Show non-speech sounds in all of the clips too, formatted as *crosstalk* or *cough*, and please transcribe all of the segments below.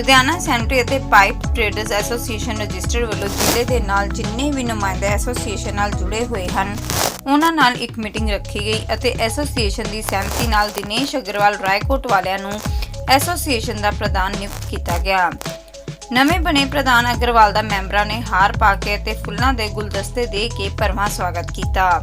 Ludhiana sanitary ਅਤੇ pipe traders association registered ਵੱਲੋਂ ਜ਼ਿਲ੍ਹੇ ਦੇ ਨਾਲ ਜਿੰਨੇ ਵੀ ਨੁਮਾਇੰਦੇ ਐਸੋਸੀਏਸ਼ਨ ਨਾਲ ਜੁੜੇ ਹੋਏ ਹਨ, ਉਹਨਾਂ ਨਾਲ ਇੱਕ ਮੀਟਿੰਗ ਰੱਖੀ ਗਈ ਅਤੇ ਐਸੋਸੀਏਸ਼ਨ ਦੀ ਸਹਿਮਤੀ ਨਾਲ ਦਿਨੇਸ਼ ਅਗਰਵਾਲ ਰਾਏਕੋਟ ਵਾਲਿਆਂ ਨੂੰ ਐਸੋਸੀਏਸ਼ਨ ਦਾ ਪ੍ਰਧਾਨ ਨਿਯੁਕਤ ਕੀਤਾ ਗਿਆ। ਨਵੇਂ ਬਣੇ ਪ੍ਰਧਾਨ ਅਗਰਵਾਲ ਦਾ ਮੈਂਬਰਾਂ ਨੇ ਹਾਰ ਪਾ ਕੇ ਅਤੇ ਫੁੱਲਾਂ ਦੇ ਗੁਲਦਸਤੇ ਦੇ ਕੇ ਭਰਵਾਂ ਸਵਾਗਤ ਕੀਤਾ।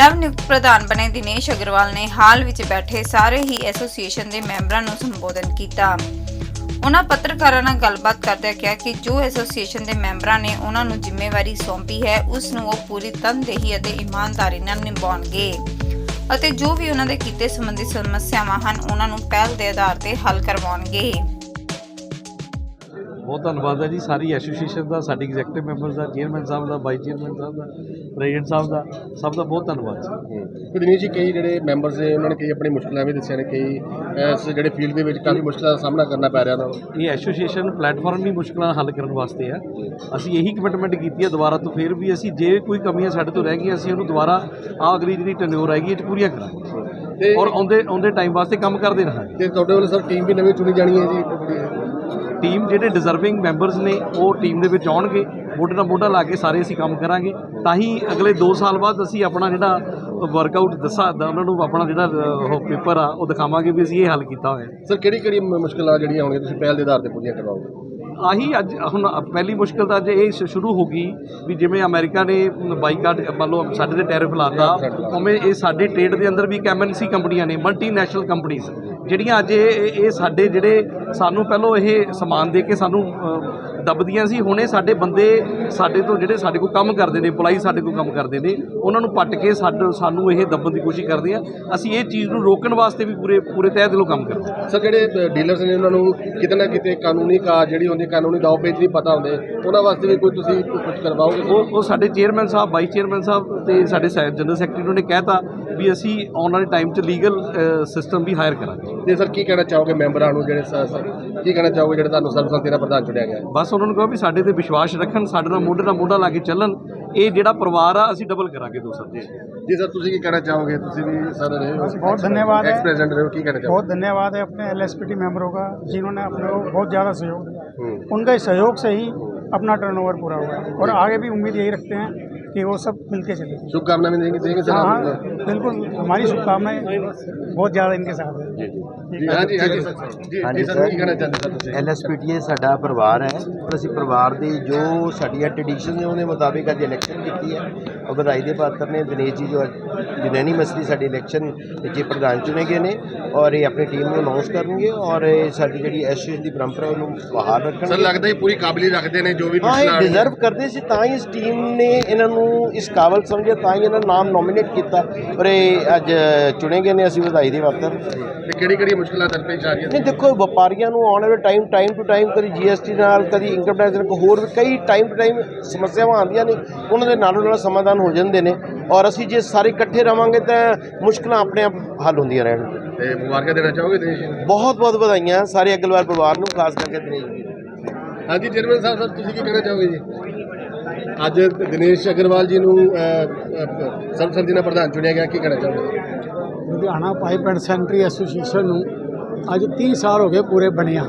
ਨਵ ਨਿਯੁਕਤ ਪ੍ਰਧਾਨ ਬਣੇ ਦਿਨੇਸ਼ ਅਗਰਵਾਲ ਨੇ ਹਾਲ ਵਿੱਚ ਬੈਠੇ ਸਾਰੇ ਹੀ ਐਸੋਸੀਏਸ਼ਨ ਦੇ ਮੈਂਬਰਾਂ ਨੂੰ ਸੰਬੋਧਨ ਕੀਤਾ। ਉਹਨਾਂ ਪੱਤਰਕਾਰਾਂ ਨਾਲ ਗੱਲਬਾਤ ਕਰਦਿਆਂ ਕਿਹਾ ਕਿ ਜੋ ਐਸੋਸੀਏਸ਼ਨ ਦੇ ਮੈਂਬਰਾਂ ਨੇ ਉਹਨਾਂ ਨੂੰ ਜ਼ਿੰਮੇਵਾਰੀ ਸੌਂਪੀ ਹੈ, ਉਸ ਨੂੰ ਉਹ ਪੂਰੀ ਤਨਦੇਹੀ ਅਤੇ ਇਮਾਨਦਾਰੀ ਨਾਲ ਨਿਭਾਉਣਗੇ ਅਤੇ ਜੋ ਵੀ ਉਹਨਾਂ ਦੇ ਕੀਤੇ ਸੰਬੰਧੀ ਸਮੱਸਿਆਵਾਂ ਹਨ, ਉਹਨਾਂ ਨੂੰ ਪਹਿਲ ਦੇ ਆਧਾਰ ਤੇ ਹੱਲ ਕਰਵਾਉਣਗੇ। ਬਹੁਤ ਧੰਨਵਾਦ ਹੈ ਜੀ। ਸਾਰੀ ਐਸੋਸੀਏਸ਼ਨ ਦਾ ਸਾਡੀ ਐਗਜ਼ੈਕਟਿਵ ਮੈਂਬਰਸ ਦਾ ਚੇਅਰਮੈਨ ਸਾਹਿਬ ਦਾ ਵਾਈਸ ਚੇਅਰਮੈਨ ਸਾਹਿਬ ਦਾ ਪ੍ਰੈਜ਼ੀਡੈਂਟ ਸਾਹਿਬ ਦਾ ਸਭ ਦਾ ਬਹੁਤ ਧੰਨਵਾਦ ਜੀ। ਦਿਨੇਸ਼ ਜੀ ਕਈ ਜਿਹੜੇ ਮੈਂਬਰਸ ਨੇ ਉਹਨਾਂ ਨੇ ਕਈ ਆਪਣੀ ਮੁਸ਼ਕਲਾਂ ਵੀ ਦੱਸੀਆਂ ਨੇ ਕਈ ਇਸ ਜਿਹੜੇ ਫੀਲਡ ਦੇ ਵਿੱਚ ਕਾਫੀ ਮੁਸ਼ਕਲਾਂ ਦਾ ਸਾਹਮਣਾ ਕਰਨਾ ਪੈ ਰਿਹਾ ਨੂੰ ਇਹ ਐਸੋਸੀਏਸ਼ਨ ਪਲੇਟਫਾਰਮ ਹੀ ਮੁਸ਼ਕਲਾਂ ਹੱਲ ਕਰਨ ਵਾਸਤੇ ਹੈ ਅਸੀਂ ਇਹੀ ਕਮਿਟਮੈਂਟ ਕੀਤੀ ਹੈ ਦੁਬਾਰਾ ਤੋਂ ਫਿਰ ਵੀ ਅਸੀਂ ਜੇ ਕੋਈ ਕਮੀਆਂ ਸਾਡੇ ਤੋਂ ਰਹਿ ਗਈਆਂ ਅਸੀਂ ਉਹਨੂੰ ਦੁਬਾਰਾ ਆ ਅਗਲੀ ਜਿਹੜੀ ਟੈਨਿਓਰ ਹੈਗੀ ਇਹ 'ਚ ਪੂਰੀਆਂ ਕਰਾਂਗੇ। ਔਰ ਆਉਂਦੇ ਆਉਂਦੇ ਟਾਈਮ ਵਾਸਤੇ ਕੰਮ ਕਰਦੇ ਰਹਾਂਗੇ। ਤੇ ਤੁਹਾਡੇ ਵੱਲੋਂ ਸਰ ਟੀਮ ਵੀ ਨਵੀਂ ਚੁਣੀ ਜਾਣੀ ਹੈ ਜੀ। ਟੀਮ ਜਿਹੜੇ ਡਿਜ਼ਰਵਿੰਗ ਮੈਂਬਰਸ ਨੇ ਉਹ ਟੀਮ ਦੇ ਵਿੱਚ ਆਉਣਗੇ। ਮੋਢੇ ਨਾਲ ਮੋਢਾ ਲਾ ਕੇ ਸਾਰੇ ਅਸੀਂ ਕੰਮ ਕਰਾਂਗੇ। ਤਾਂ ਹੀ ਅਗਲੇ 2 ਸਾਲ ਬਾਅਦ ਅਸੀਂ ਆਪਣਾ ਜਿਹੜਾ ਵਰਕਆਊਟ ਦੱਸਾ ਦਾ ਉਹਨਾਂ ਨੂੰ ਆਪਣਾ ਜਿਹੜਾ ਉਹ ਪੇਪਰ ਆ ਉਹ ਦਿਖਾਵਾਂਗੇ ਵੀ ਅਸੀਂ ਇਹ ਹੱਲ ਕੀਤਾ ਹੋਇਆ। ਸਰ ਕਿਹੜੀ ਕਿਹੜੀ ਮੁਸ਼ਕਲਾਂ ਜਿਹੜੀਆਂ ਆਉਣਗੀਆਂ ਤੁਸੀਂ ਪਹਿਲ ਦੇ ਆਧਾਰ ਤੇ ਪੂਰੀਆਂ ਕਰਵਾਓਗੇ? ਆਹੀ ਅੱਜ ਹੁਣ ਪਹਿਲੀ ਮੁਸ਼ਕਲ ਤਾਂ ਅੱਜ ਇਹ ਸ਼ੁਰੂ ਹੋ ਗਈ ਵੀ ਜਿਵੇਂ ਅਮਰੀਕਾ ਨੇ ਬਾਈਕਾਟ ਮੰਨ ਲਓ ਸਾਡੇ ਤੇ ਟੈਰਿਫ ਲਾਤਾ ਉਵੇਂ ਇਹ ਸਾਡੇ ਟ੍ਰੇਡ ਦੇ ਅੰਦਰ ਵੀ ਐਮਐਨਸੀ ਕੰਪਨੀਆਂ ਨੇ ਮਲਟੀਨੈਸ਼ਨਲ ਕੰਪਨੀਆਂ ਜਿਹੜੀਆਂ ਅੱਜ ਇਹ ਇਹ- ਸਾਡੇ ਜਿਹੜੇ ਸਾਨੂੰ ਪਹਿਲਾਂ ਇਹ ਸਮਾਨ ਦੇ ਕੇ ਸਾਨੂੰ ਦੱਬਦੀਆਂ ਸੀ ਹੁਣ ਸਾਡੇ ਬੰਦੇ ਸਾਡੇ ਤੋਂ ਜਿਹੜੇ ਸਾਡੇ ਕੋਲ ਕੰਮ ਕਰਦੇ ਨੇ EMPLOYEE ਸਾਡੇ ਕੋਲ ਕੰਮ ਕਰਦੇ ਨੇ ਉਹਨਾਂ ਨੂੰ ਪੱਟ ਕੇ ਸਾਡੇ ਸਾਨੂੰ ਇਹ ਦੱਬਣ ਦੀ ਕੋਸ਼ਿਸ਼ ਕਰਦੇ ਆ। ਅਸੀਂ ਇਹ ਚੀਜ਼ ਨੂੰ ਰੋਕਣ ਵਾਸਤੇ ਵੀ ਪੂਰੇ ਪੂਰੇ ਤਹਿ ਦਿਲੋਂ ਕੰਮ ਕਰਦੇ ਸਰ ਜਿਹੜੇ ਡੀਲਰਸ ਨੇ ਉਹਨਾਂ ਨੂੰ ਕਿਤੇ ਨਾ ਕਿਤੇ ਕਾਨੂੰਨੀ ਕਾ ਜਿਹੜੀ ਹੁੰਦੀ ਕਾਨੂੰਨੀ ਦਾਅ ਪੇਚ ਨਹੀਂ ਪਤਾ ਹੁੰਦੇ ਉਹਨਾਂ ਵਾਸਤੇ ਵੀ ਕੋਈ ਤੁਸੀਂ ਕੁਝ ਕਰਵਾਓਗੇ ਉਹ ਉਹ ਸਾਡੇ ਚੇਅਰਮੈਨ ਸਾਹਿਬ ਵਾਈਸ ਚੇਅਰਮੈਨ ਸਾਹਿਬ ਤੇ ਸਾਡੇ ਜਨਰਲ ਸੈਕਟਰੀ ਨੇ ਕਹਿਤਾ ਵੀ ਅਸੀਂ ਆਉਣ ਵਾਲੇ ਟਾਈਮ 'ਚ ਲੀਗਲ ਸਿਸਟਮ ਵੀ ਹਾਇਰ ਕਰਾਂਗੇ। ਤੇ ਸਰ ਕੀ ਕਹਿਣਾ ਚਾਹੋਗੇ ਮੈਂਬਰਾਂ ਨੂੰ ਜਿਹੜੇ ਸ- ਸ- ਕੀ ਕਹਿਣਾ ਚਾਹੋਗੇ ਜਿਹੜੇ ਤੁਹਾਨੂੰ ਸਰਬਸੰਮਤੀ ਨਾਲ ਪ੍ਰਧਾਨ ਚੁਣਿਆ ਗਿਆ ਹੈ? ਬਸ ਉਹਨਾਂ ਨੂੰ ਕਹੋ ਵੀ ਸਾਡੇ ਤੇ ਵਿਸ਼ਵਾਸ ਰੱਖਣ ਸਾਡੇ ਨਾਲ ਮੋਢੇ ਨਾਲ ਮੋਢਾ ਲਾ ਕੇ ਚੱਲਣ ਇਹ ਜਿਹੜਾ ਪਰਿਵਾਰ ਆ ਅਸੀਂ ਡਬਲ ਕਰਾਂਗੇ ਦੋ ਸਾਲ 'ਚ ਜੀ ਸਰ ਤੁਸੀਂ ਕੀ ਕਹਿਣਾ ਚਾਹੋਗੇ ਤੁਸੀਂ ਵੀ ਸਰ ਰਹੇ ਹੋ बहुत धन्यवाद है एक्स प्रेसिडेंट रहे हो की कहना चाहोगे बहुत धन्यवाद है अपने एल मेंबरों का जिन्होंने अपने को बहुत ज़्यादा सहयोग दिया हम्म। उनके सहयोग से ही अपना टर्नओवर पूरा हुआ है और आगे भी उम्मीद यही रखते हैं कि वो सब मिलके चले शुभकामना भी देंगे देंगे सर हाँ आप हाँ बिल्कुल हमारी शुभकामनाएं बहुत ज़्यादा इनके साथ है जी हाँ जी ਹਾਂਜੀ ਸਰ ਕੀ ਕਹਿਣਾ ਚਾਹੁੰਦੇ ਸਰ ਸਾਡਾ ਪਰਿਵਾਰ ਹੈ ਔਰ ਅਸੀਂ ਪਰਿਵਾਰ ਦੀ ਜੋ ਸਾਡੀਆਂ ਟ੍ਰੈਡੀਸ਼ਨ ਨੇ ਉਹਦੇ ਮੁਤਾਬਿਕ ਅੱਜ ਇਲੈਕਸ਼ਨ ਕੀਤੀ ਹੈ। ਔਰ ਵਧਾਈ ਦੇ ਪਾਤਰ ਨੇ ਦਿਨੇਸ਼ ਜੀ ਜੋ ਯੂਨੈਨੀ ਮਸਲੀ ਸਾਡੀ ਇਲੈਕਸ਼ਨ ਦੇ ਪ੍ਰਧਾਨ ਚੁਣੇ ਗਏ ਨੇ ਔਰ ਇਹ ਆਪਣੀ ਟੀਮ ਨੂੰ ਅਨਾਉਂਸ ਕਰਨਗੇ ਔਰ ਇਹ ਸਾਡੀ ਜਿਹੜੀ ਐਸੋਸੀਏਸ਼ਨ ਦੀ ਪਰੰਪਰਾ ਉਹਨੂੰ ਬਹਾਲ ਰੱਖਣ ਸਰ ਲੱਗਦਾ ਹੈ ਪੂਰੀ ਕਾਬਲੀਅਤ ਰੱਖਦੇ ਨੇ ਜੋ ਵੀ ਹਾਂ ਡਿਜ਼ਰਵ ਕਰਦੇ ਸੀ ਤਾਂ ਹੀ ਇਸ ਟੀਮ ਨੇ ਇਹਨਾਂ ਨੂੰ ਇਸ ਕਾਬਲ ਸਮਝਿਆ ਤਾਂ ਹੀ ਇਹਨਾਂ ਨੂੰ ਨਾਮ ਨੋਮੀਨੇਟ ਕੀਤਾ। ਔਰ ਇਹ ਅੱਜ ਚੁਣੇ ਗਏ ਨੇ ਅਸੀਂ ਵਧਾਈ ਦੇ ਪਾਤਰ। ਤੇ ਕਿਹੜੀ ਕਿਹੜੀ ਮੁਸ਼ਕਲਾਂ ਦਰਪੇਸ਼ ਆ ਰਹੀਆਂ ਨਹੀਂ ਦੇਖੋ ਵਪਾਰੀਆਂ ਨੂੰ ਆਉਣ ਵਾਲੇ ਟਾਈਮ ਟਾਈਮ ਟੂ ਟਾਈਮ ਕਦੀ ਜੀਐਸਟੀ ਨਾਲ ਕਦੀ ਇਨਕਮ ਟੈਕਸ ਨਾਲ ਹੋਰ ਕਈ ਟਾਈਮ ਟੂ ਟਾਈਮ ਸਮੱਸਿਆਵਾਂ ਆਉਂਦੀਆਂ ਨੇ ਉਹਨਾਂ ਦੇ ਨਾਲੋਂ ਨਾਲ ਸਮਾਧਾਨ ਹੋ ਜਾਂਦੇ ਨੇ। ਔਰ ਅਸੀਂ ਜੇ ਸਾਰੇ ਇਕੱਠੇ ਰਵਾਂਗੇ ਤਾਂ ਮੁਸ਼ਕਲਾਂ ਆਪਣੇ ਆਪ ਹੱਲ ਹੁੰਦੀਆਂ ਰਹਿਣਗੀਆਂ ਤੇ ਮੁਬਾਰਕਾਂ ਦੇਣਾ ਚਾਹੋਗੇ ਨੂੰ? ਬਹੁਤ ਬਹੁਤ ਵਧਾਈਆਂ ਸਾਰੇ ਅਗਲਵਾਰ ਪਰਿਵਾਰ ਨੂੰ ਖਾਸ ਕਰਕੇ ਦਿਨੇਸ਼ ਜੀ। ਹਾਂਜੀ ਚੇਅਰਮੈਨ ਸਾਹਿਬ ਸਰ ਤੁਸੀਂ ਕੀ ਕਹਿਣਾ ਚਾਹੋਗੇ ਜੀ? ਅੱਜ ਦਿਨੇਸ਼ ਅਗਰਵਾਲ ਜੀ ਨੂੰ ਸਰਬਸੰਮਤੀ ਨਾਲ ਪ੍ਰਧਾਨ ਚੁਣਿਆ ਗਿਆ ਕੀ ਕਹਿਣਾ ਚਾਹੋਗੇ? Ludhiana pipe and sanitary association ਨੂੰ ਅੱਜ 30 ਸਾਲ ਹੋ ਗਏ ਪੂਰੇ ਬਣਿਆ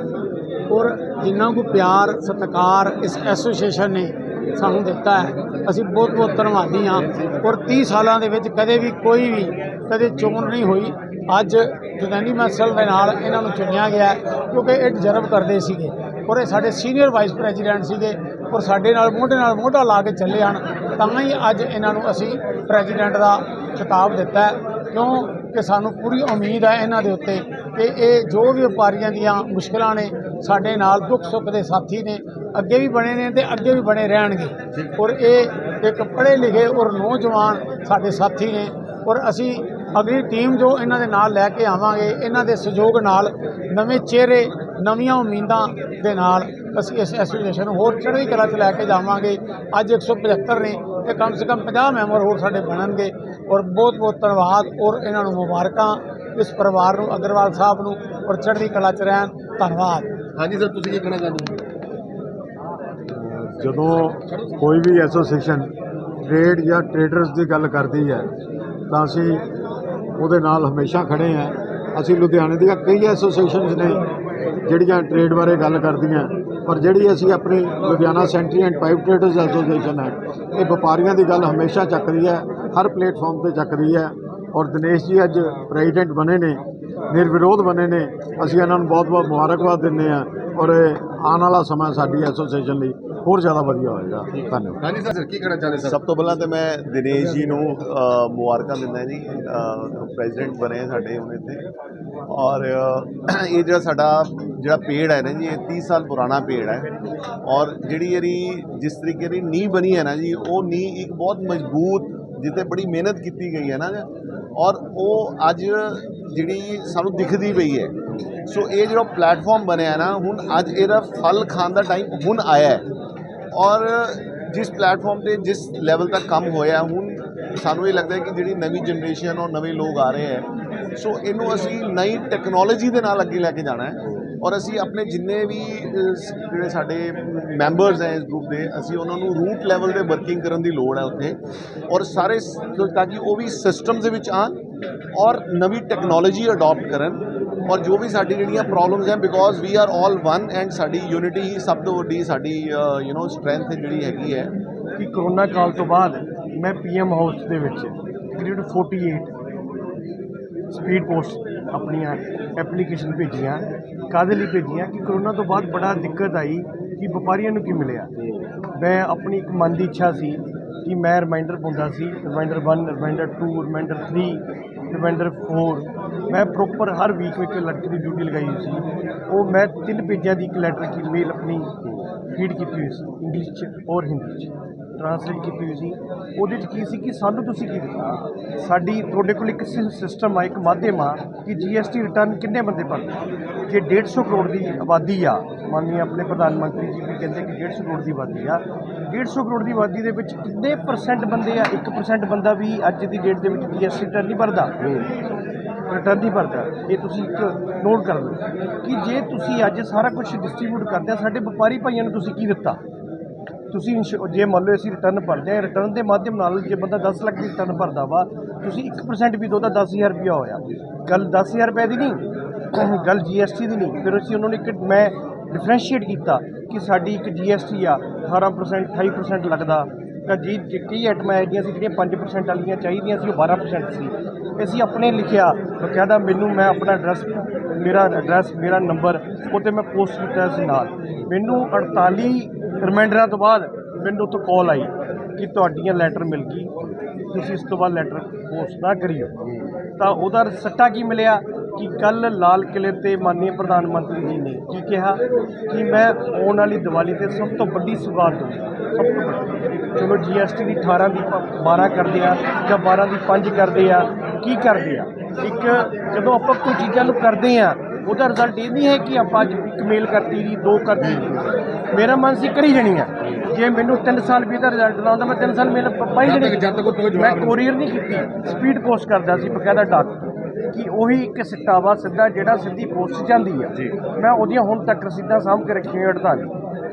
ਔਰ ਜਿੰਨਾ ਕੋ ਪਿਆਰ, ਸਤਿਕਾਰ ਇਸ ਐਸੋਸੀਏਸ਼ਨ ਨੇ ਸਾਨੂੰ ਦਿੱਤਾ ਹੈ, ਅਸੀਂ ਬਹੁਤ ਬਹੁਤ ਧੰਨਵਾਦੀ ਹਾਂ। ਔਰ 30 ਸਾਲਾਂ ਦੇ ਵਿੱਚ ਕਦੇ ਵੀ ਕੋਈ ਵੀ ਕਦੇ ਚੋਣ ਨਹੀਂ ਹੋਈ। ਅੱਜ ਜਨਨੀ ਮਸਲ ਦੇ ਨਾਲ ਇਹਨਾਂ ਨੂੰ ਚੁਣਿਆ ਗਿਆ ਕਿਉਂਕਿ ਇਹ ਡਿਜ਼ਰਵ ਕਰਦੇ ਸੀਗੇ। ਔਰ ਇਹ ਸਾਡੇ ਸੀਨੀਅਰ ਵਾਈਸ ਪ੍ਰੈਜ਼ੀਡੈਂਟ ਸੀਗੇ ਔਰ ਸਾਡੇ ਨਾਲ ਮੋਢੇ ਨਾਲ ਮੋਢਾ ਲਾ ਕੇ ਚੱਲੇ ਹਨ। ਤਾਂ ਹੀ ਅੱਜ ਇਹਨਾਂ ਨੂੰ ਅਸੀਂ ਪ੍ਰੈਜ਼ੀਡੈਂਟ ਦਾ ਖਿਤਾਬ ਦਿੱਤਾ ਕਿਉਂ? ਕਿ ਸਾਨੂੰ ਪੂਰੀ ਉਮੀਦ ਹੈ ਇਹਨਾਂ ਦੇ ਉੱਤੇ ਕਿ ਇਹ ਜੋ ਵੀ ਵਪਾਰੀਆਂ ਦੀਆਂ ਮੁਸ਼ਕਲਾਂ ਨੇ ਸਾਡੇ ਨਾਲ ਦੁੱਖ ਸੁੱਖ ਦੇ ਸਾਥੀ ਨੇ, ਅੱਗੇ ਵੀ ਬਣੇ ਨੇ ਤੇ ਅੱਗੇ ਵੀ ਬਣੇ ਰਹਿਣਗੇ। ਔਰ ਇਹ ਇੱਕ ਪੜ੍ਹੇ ਲਿਖੇ ਔਰ ਨੌਜਵਾਨ ਸਾਡੇ ਸਾਥੀ ਨੇ ਔਰ ਅਸੀਂ ਅਗਲੀ ਟੀਮ ਜੋ ਇਹਨਾਂ ਦੇ ਨਾਲ ਲੈ ਕੇ ਆਵਾਂਗੇ, ਇਹਨਾਂ ਦੇ ਸਹਿਯੋਗ ਨਾਲ ਨਵੇਂ ਚਿਹਰੇ ਨਵੀਆਂ ਉਮੀਦਾਂ ਦੇ ਨਾਲ ਅਸੀਂ ਇਸ ਐਸੋਸੀਏਸ਼ਨ ਨੂੰ ਹੋਰ ਚੜ੍ਹਦੀ ਕਲਾ 'ਚ ਲੈ ਕੇ ਜਾਵਾਂਗੇ। ਅੱਜ 175 ਨੇ ਤੇ ਕਮ ਸੇ ਕਮ 50 ਮੈਂਬਰ ਹੋਰ ਸਾਡੇ ਬਣਨਗੇ। ਔਰ ਬਹੁਤ ਬਹੁਤ ਧੰਨਵਾਦ। ਔਰ ਇਹਨਾਂ ਨੂੰ ਮੁਬਾਰਕਾਂ। ਇਸ ਪਰਿਵਾਰ ਨੂੰ ਅਗਰਵਾਲ ਸਾਹਿਬ ਨੂੰ ਔਰ ਚੜ੍ਹਦੀ ਕਲਾ 'ਚ ਰਹਿਣ। ਧੰਨਵਾਦ। ਹਾਂਜੀ ਸਰ ਤੁਸੀਂ ਕੀ ਕਹਿਣਾ ਚਾਹੁੰਦੇ ਜਦੋਂ ਕੋਈ ਵੀ ਐਸੋਸੀਏਸ਼ਨ ਟ੍ਰੇਡ ਜਾਂ ਟ੍ਰੇਡਰਸ ਦੀ ਗੱਲ ਕਰਦੀ ਹੈ ਤਾਂ ਅਸੀਂ ਉਹਦੇ ਨਾਲ ਹਮੇਸ਼ਾ ਖੜੇ ਹਾਂ। ਅਸੀਂ ਲੁਧਿਆਣੇ ਦੀਆਂ ਕਈ ਐਸੋਸੀਏਸ਼ਨਸ ਨੇ ਜਿਹੜੀਆਂ ਟ੍ਰੇਡ ਬਾਰੇ ਗੱਲ ਕਰਦੀਆਂ, ਪਰ ਜਿਹੜੀ ਅਸੀਂ ਆਪਣੀ Ludhiana sanitary and pipe traders association ਹੈ, ਇਹ ਵਪਾਰੀਆਂ ਦੀ ਗੱਲ ਹਮੇਸ਼ਾ ਚੱਕਦੀ ਹੈ, ਹਰ ਪਲੇਟਫਾਰਮ ਤੇ ਚੱਕਦੀ ਹੈ। ਔਰ ਦਿਨੇਸ਼ ਜੀ ਅੱਜ ਪ੍ਰੈਜ਼ੀਡੈਂਟ ਬਣੇ ਨੇ, ਨਿਰਵਿਰੋਧ ਬਣੇ ਨੇ, ਅਸੀਂ ਇਹਨਾਂ ਨੂੰ ਬਹੁਤ-ਬਹੁਤ ਮੁਬਾਰਕਬਾਦ ਦਿੰਦੇ ਹਾਂ। ਔਰ ਇਹ ਆਉਣ ਵਾਲਾ ਸਮਾਂ ਸਾਡੀ ਐਸੋਸੀਏਸ਼ਨ ਲਈ ਹੋਰ ਜ਼ਿਆਦਾ ਵਧੀਆ ਹੋਏਗਾ। ਧੰਨਵਾਦ। ਹਾਂਜੀ ਸਰ ਕੀ ਕਹਿਣਾ ਚਾਹੁੰਦੇ ਸਰ? ਸਭ ਤੋਂ ਪਹਿਲਾਂ ਤਾਂ ਮੈਂ ਦਿਨੇਸ਼ ਜੀ ਨੂੰ ਅ, ਮੁਬਾਰਕਾਂ ਦਿੰਦਾ ਜੀ। ਪ੍ਰੈਜ਼ੀਡੈਂਟ ਬਣੇ ਸਾਡੇ ਹੁਣ ਇੱਥੇ। ਔਰ ਅ, ਇਹ ਜਿਹੜਾ ਸਾਡਾ ਜਿਹੜਾ ਪੇੜ ਹੈ ਨਾ ਜੀ ਇਹ 30 ਸਾਲ ਪੁਰਾਣਾ ਪੇੜ ਹੈ। ਔਰ ਜਿਹੜੀ ਇਹਦੀ ਜਿਸ ਤਰੀਕੇ ਦੀ ਨੀਂਹ ਬਣੀ ਹੈ ਨਾ ਜੀ ਉਹ ਨੀਂਹ ਇੱਕ ਬਹੁਤ ਮਜ਼ਬੂਤ ਜਿੱਤੇ ਬੜੀ ਮਿਹਨਤ ਕੀਤੀ ਗਈ ਹੈ ਨਾ। ਔਰ ਉਹ ਅੱਜ ਜਿਹੜੀ ਸਾਨੂੰ ਦਿਖਦੀ ਪਈ ਹੈ ਸੋ ਇਹ ਜਿਹੜਾ ਪਲੇਟਫਾਰਮ ਬਣਿਆ ਨਾ, ਹੁਣ ਅੱਜ ਇਹਦਾ ਫਲ ਖਾਣ ਦਾ ਟਾਈਮ ਹੁਣ ਆਇਆ ਹੈ। ਔਰ ਜਿਸ ਪਲੇਟਫਾਰਮ ਤੇ ਜਿਸ ਲੈਵਲ ਤੱਕ ਕੰਮ ਹੋਇਆ ਹੁਣ ਸਾਨੂੰ ਇਹ ਲੱਗਦਾ ਹੈ ਕਿ ਜਿਹੜੀ ਨਵੀਂ ਜਨਰੇਸ਼ਨ ਔਰ ਨਵੇਂ ਲੋਕ ਆ ਰਹੇ ਹੈ। ਸੋ ਇਹਨੂੰ ਅਸੀਂ ਨਈ ਟੈਕਨੋਲੋਜੀ ਦੇ ਨਾਲ ਅੱਗੇ ਲੈ ਕੇ ਜਾਣਾ ਹੈ। ਔਰ ਅਸੀਂ ਆਪਣੇ ਜਿੰਨੇ ਵੀ ਜਿਹੜੇ ਸਾਡੇ ਮੈਂਬਰਸ ਹੈ ਇਸ ਗਰੁੱਪ ਦੇ, ਅਸੀਂ ਉਹਨਾਂ ਨੂੰ ਰੂਟ ਲੈਵਲ ਤੇ ਵਰਕਿੰਗ ਕਰਨ ਦੀ ਲੋੜ ਹੈ ਉੱਥੇ। ਔਰ ਸਾਰੇ ਤਾਂ ਕਿ ਉਹ ਵੀ ਸਿਸਟਮਸ ਦੇ ਵਿੱਚ ਆਣ ਔਰ ਨਵੀਂ ਟੈਕਨੋਲੋਜੀ ਅਡਾਪਟ ਕਰਨ ਔਰ ਜੋ ਵੀ ਸਾਡੀ ਜਿਹੜੀਆਂ ਪ੍ਰੋਬਲਮਸ ਹੈ because we are all one and ਸਾਡੀ ਯੂਨਿਟੀ ਹੀ ਸਭ ਤੋਂ ਵੱਡੀ ਸਾਡੀ ਯੂ نو ਸਟਰੈਂਥ ਜਿਹੜੀ ਹੈਗੀ ਹੈ। ਕਿ ਕਰੋਨਾ ਕਾਲ ਤੋਂ ਬਾਅਦ ਮੈਂ ਪੀਐਮ ਹਾਊਸ ਦੇ ਵਿੱਚ ਤਕਰੀਬਨ 48 ਸਪੀਡ ਪੋਸਟ ਆਪਣੀਆਂ ਐਪਲੀਕੇਸ਼ਨ ਭੇਜੀਆਂ, ਕਾਹਦੇ ਲਈ ਭੇਜੀਆਂ ਕਿ ਕਰੋਨਾ ਤੋਂ ਬਾਅਦ ਬੜਾ ਦਿੱਕਤ ਆਈ ਕਿ ਵਪਾਰੀਆਂ ਨੂੰ ਕੀ ਮਿਲਿਆ। ਮੈਂ ਆਪਣੀ ਇੱਕ ਮਨ ਦੀ ਇੱਛਾ ਸੀ ਕਿ ਮੈਂ ਰਿਮਾਈਂਡਰ ਪਾਉਂਦਾ ਸੀ ਰਿਮਾਈਂਡਰ 1 ਰਿਮਾਈਂਡਰ 2 ਰਿਮਾਈਂਡਰ 3 ਰਿਮਾਈਂਡਰ 4 ਮੈਂ ਪ੍ਰੋਪਰ ਹਰ ਵੀਕ ਵਿੱਚ ਲੜਕੀ ਦੀ ਡਿਊਟੀ ਲਗਾਈ ਹੋਈ ਸੀ। ਉਹ ਮੈਂ ਤਿੰਨ ਪੇਜਾਂ ਦੀ ਇੱਕ ਲੈਟਰ ਕੀ ਮੇਲ ਆਪਣੀ ਫੀਡ ਕੀਤੀ ਹੋਈ ਸੀ ਇੰਗਲਿਸ਼ 'ਚ ਔਰ ਹਿੰਦੀ 'ਚ। ਟ੍ਰਾਂਸਲੇਟ ਕੀਤੀ ਹੋਈ ਸੀ। ਉਹਦੇ 'ਚ ਕੀ ਸੀ ਕਿ ਸਾਨੂੰ ਤੁਸੀਂ ਕੀ ਦਿੱਤਾ? ਸਾਡੀ, ਤੁਹਾਡੇ ਕੋਲ ਇੱਕ ਸਿਸਟਮ ਆ, ਇੱਕ ਮਾਧਿਅਮ ਆ ਕਿ ਜੀਐਸਟੀ ਰਿਟਰਨ ਕਿੰਨੇ ਬੰਦੇ ਭਰਦੇ ਜੇ 150 ਕਰੋੜ ਦੀ ਆਬਾਦੀ ਆ ਮਾਨਨੀय ਆਪਣੇ ਪ੍ਰਧਾਨ ਮੰਤਰੀ ਜੀ ਵੀ ਕਹਿੰਦੇ ਕਿ 150 ਕਰੋੜ ਦੀ ਆਬਾਦੀ ਆ 150 ਕਰੋੜ ਦੀ ਆਬਾਦੀ ਦੇ ਵਿੱਚ ਕਿੰਨੇ ਪਰਸੈਂਟ ਬੰਦੇ ਆ? 1% ਬੰਦਾ ਵੀ ਅੱਜ ਦੀ ਡੇਟ ਦੇ ਵਿੱਚ ਜੀਐਸਟੀ ਰਿਟਰਨ ਨਹੀਂ ਭਰਦਾ? ਰਿਟਰਨ ਨਹੀਂ ਭਰਦਾ। ਇਹ ਤੁਸੀਂ ਇੱਕ ਨੋਟ ਕਰ ਲਓ ਕਿ ਜੇ ਤੁਸੀਂ ਅੱਜ ਸਾਰਾ ਕੁਝ ਡਿਸਟ੍ਰੀਬਿਊਟ ਕਰਦੇ ਆ, ਸਾਡੇ ਵਪਾਰੀ ਭਾਈਆਂ ਨੂੰ ਤੁਸੀਂ ਕੀ ਦਿੱਤਾ? ਤੁਸੀਂ ਇੰਸ਼- ਜੇ ਮੰਨ ਲਓ ਅਸੀਂ ਰਿਟਰਨ ਭਰਦੇ ਹਾਂ ਰਿਟਰਨ ਦੇ ਮਾਧਿਅਮ ਨਾਲ ਜੇ ਬੰਦਾ 10 ਲੱਖ ਦੀ ਰਿਟਰਨ ਭਰਦਾ ਵਾ, ਤੁਸੀਂ 1% ਵੀ ਦੋ ਤਾਂ 10000 ਰੁਪਇਆ ਹੋਇਆ। ਗੱਲ 10000 ਰੁਪਏ ਦੀ ਨਹੀਂ, *coughs* ਗੱਲ ਜੀਐਸਟੀ ਦੀ ਨਹੀਂ। ਫਿਰ ਅਸੀਂ ਉਹਨਾਂ ਨੇ ਇੱਕ ਮੈਂ ਡਿਫਰੈਂਸ਼ੀਏਟ ਕੀਤਾ ਕਿ ਸਾਡੀ ਇੱਕ ਜੀਐਸਟੀ ਆ 18% 28% ਲੱਗਦਾ। ਤਾਂ ਜੀ ਜੀ ਕਈ ਆਈਟਮਾਂ ਹੈਗੀਆਂ ਸੀ ਜਿਹੜੀਆਂ 5% ਵਾਲੀਆਂ ਚਾਹੀਦੀਆਂ ਸੀ, ਉਹ 12% ਸੀ। ਅਸੀਂ ਆਪਣੇ ਲਿਖਿਆ ਬਕਾਇਦਾ ਮੈਨੂੰ ਮੈਂ ਆਪਣਾ ਐਡਰੈਸ ਮੇਰਾ ਐਡਰੈਸ ਮੇਰਾ ਨੰਬਰ ਉੱਤੇ ਮੈਂ ਪੋਸਟ ਕੀਤਾ ਸੀ ਨਾਲ। ਮੈਨੂੰ 48 ਰਿਮਾਈਂਡਰਾਂ ਤੋਂ ਬਾਅਦ ਮੈਨੂੰ ਉੱਥੋਂ ਕਾਲ ਆਈ ਕਿ ਤੁਹਾਡੀਆਂ ਲੈਟਰ ਮਿਲ ਗਈ। ਤੁਸੀਂ ਇਸ ਤੋਂ ਬਾਅਦ ਲੈਟਰ ਪੋਸਟ ਨਾ ਕਰਿਓ। ਤਾਂ ਉਹਦਾ ਸੱਟਾ ਕੀ ਮਿਲਿਆ? ਕਿ ਕੱਲ ਲਾਲ ਕਿਲੇ ਤੇ ਮਾਨਨੀय ਪ੍ਰਧਾਨ ਮੰਤਰੀ ਜੀ ਨੇ ਕੀ ਕਿਹਾ ਕਿ ਮੈਂ ਆਉਣ ਵਾਲੀ ਦੀਵਾਲੀ ਤੇ ਸਭ ਤੋਂ ਵੱਡੀ ਸੁਗਾਤ ਦਊਂਗਾ। ਸਭ ਤੋਂ ਵੱਡੀ। ਚਲੋ ਜੀਐਸਟੀ ਦੀ 18 ਦੀ ਪ- 12 ਕਰਦੇ ਆ ਜਾਂ 12 ਦੀ 5 ਕਰਦੇ ਆ ਕੀ ਕਰਦੇ ਆ? ਇੱਕ ਜਦੋਂ ਆਪਾਂ ਕੋਈ ਚੀਜ਼ਾਂ ਨੂੰ ਕਰਦੇ ਆ ਉਹਦਾ ਰਿਜ਼ਲਟ ਇਹ ਨਹੀਂ ਹੈ ਕਿ ਆਪਾਂ ਅੱਜ ਇੱਕ ਮੇਲ ਕਰਤੀ ਜੀ ਦੋ ਕਰਤੀ ਜੀ। ਮੇਰਾ ਮਨ ਸੀ ਕਰੀ ਜਾਣੀ ਆ। ਜੇ ਮੈਨੂੰ 3 ਸਾਲ ਵੀ ਦਾ ਰਿਜ਼ਲਟ ਨਾ ਆਉਂਦਾ ਮੈਂ 3 ਸਾਲ ਮੇਲ ਪਾਈ ਜਾਣੀ ਮੈਂ ਕੋਰੀਅਰ ਨਹੀਂ ਕੀਤੀ। ਸਪੀਡ ਪੋਸਟ ਕਰਦਾ ਸੀ ਬਕਾਇਦਾ ਡਾਕ ਕਿ ਉਹੀ ਇੱਕ ਸਿੱਟਾ ਵਾ ਸਿੱਧਾ ਜਿਹੜਾ ਸਿੱਧੀ ਪੋਸਟ ਜਾਂਦੀ ਆ। ਮੈਂ ਉਹਦੀਆਂ ਹੁਣ ਤੱਕ ਰਸੀਦਾਂ ਸਾਂਭ ਕੇ ਰੱਖੀਆਂ 48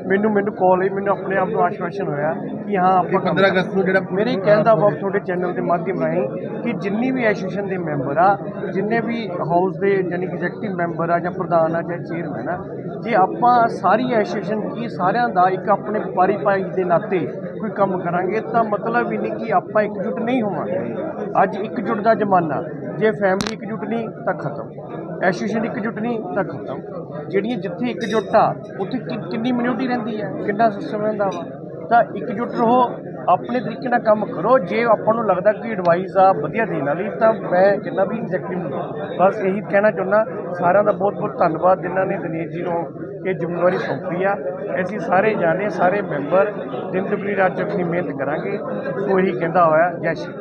ਮੈਨੂੰ ਮੈਨੂੰ ਕਾਲ ਆਈ ਮੈਨੂੰ ਆਪਣੇ ਆਪ ਨੂੰ ਆਸ਼ਵਾਸਨ ਹੋਇਆ ਕਿ ਹਾਂ ਆਪਾਂ ਕੰਮ 15 ਅਗਸਤ ਨੂੰ ਜਿਹੜਾ ਮੇਰੇ ਕਹਿਣ ਦਾ ਵਕਤ ਤੁਹਾਡੇ ਚੈਨਲ ਦੇ ਮਾਧਿਅਮ ਰਾਹੀਂ ਕਿ ਜਿੰਨੀ ਵੀ ਐਸੋਸੀਏਸ਼ਨ ਦੇ ਮੈਂਬਰ ਆ ਜਿੰਨੇ ਵੀ ਹਾਊਸ ਦੇ ਯਾਨੀ ਕਿ ਐਗਜ਼ੈਕਟਿਵ ਮੈਂਬਰ ਆ ਜਾਂ ਪ੍ਰਧਾਨ ਆ ਜਾਂ ਚੇਅਰਮੈਨ ਆ ਜੇ ਆਪਾਂ ਸਾਰੀ ਐਸੋਸੀਏਸ਼ਨ ਕੀ ਸਾਰਿਆਂ ਦਾ ਇੱਕ ਆਪਣੇ ਵਪਾਰੀ ਭਾਈ ਦੇ ਨਾਤੇ ਕੋਈ ਕੰਮ ਕਰਾਂਗੇ ਤਾਂ ਮਤਲਬ ਹੀ ਨਹੀਂ ਕਿ ਆਪਾਂ ਇਕਜੁੱਟ ਨਹੀਂ ਹੋਵਾਂਗੇ। ਅੱਜ ਇਕਜੁੱਟ ਦਾ ਜ਼ਮਾਨਾ ਜੇ ਫੈਮਿਲੀ ਇਕਜੁੱਟ ਨਹੀਂ ਤਾਂ ਖਤਮ। ਐਸੋਸੀਏਸ਼ਨ ਇਕਜੁੱਟ ਨਹੀਂ ਤਾਂ ਖਤਮ। ਜਿਹੜੀਆਂ ਜਿੱਥੇ ਇਕਜੁੱਟ ਆ, ਉੱਥੇ ਕਿ- ਕਿੰਨੀ ਮਿਊਨਿਟੀ ਰਹਿੰਦੀ ਹੈ? ਕਿੰਨਾ ਸਿਸਟਮ ਰਹਿੰਦਾ ਵਾ? ਤਾਂ ਇਕਜੁੱਟ ਰਹੋ, ਆਪਣੇ ਤਰੀਕੇ ਨਾਲ ਕੰਮ ਕਰੋ। ਜੇ ਆਪਾਂ ਨੂੰ ਲੱਗਦਾ ਕਿ ਐਡਵਾਈਸ ਆ ਵਧੀਆ ਦੇਣ ਵਾਲੀ, ਤਾਂ ਮੈਂ ਜਿੰਨਾ ਵੀ ਐਗਜ਼ੈਕਟਿਵ ਨੂੰ ਬਸ ਇਹੀ ਕਹਿਣਾ ਚਾਹੁੰਦਾ, ਸਾਰਿਆਂ ਦਾ ਬਹੁਤ ਬਹੁਤ ਧੰਨਵਾਦ, ਜਿਨ੍ਹਾਂ ਨੇ ਦਿਨੇਸ਼ ਜੀ ਨੂੰ ਇਹ ਜ਼ਿੰਮੇਵਾਰੀ ਸੌਂਪੀ ਆ। ਅਸੀਂ ਸਾਰੇ ਜਾਣੇ, ਸਾਰੇ ਮੈਂਬਰ ਦਿਨ ਦੁਪਹਿਰ ਰਾਤ ਆਪਣੀ ਮਿਹਨਤ ਕਰਾਂਗੇ। ਸੋ ਇਹੀ ਕਹਿੰਦਾ ਹੋਇਆ, ਜੈ ਸ਼੍ਰੀ